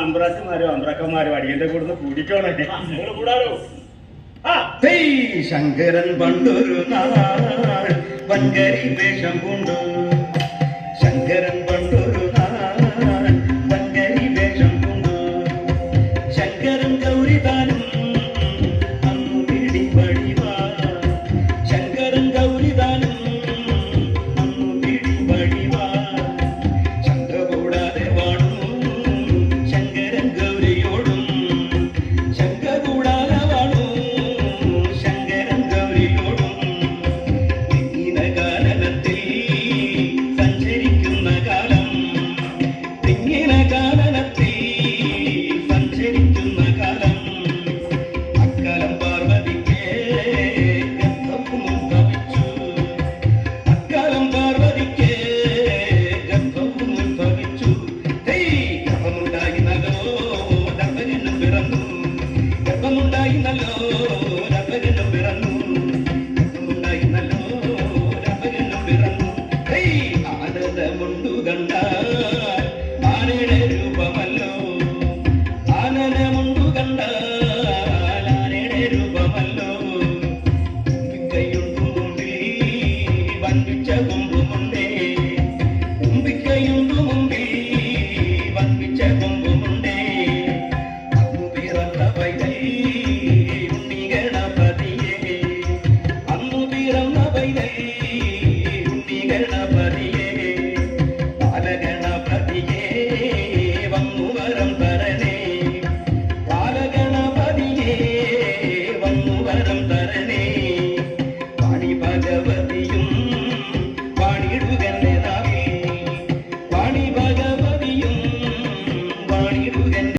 അമ്പ്രാറ്റുമാരോ അമ്പ്രാക്കന്മാരോ അടിയന്റെ കൂടുന്ന് കൂടിക്കോണേ നിങ്ങൾ കൂടാലോ. ശങ്കരൻ പണ്ടൊരു നാൾ വൻകരി വേഷം കൊണ്ടു ശങ്കരൻ இருந்தார் Thank you.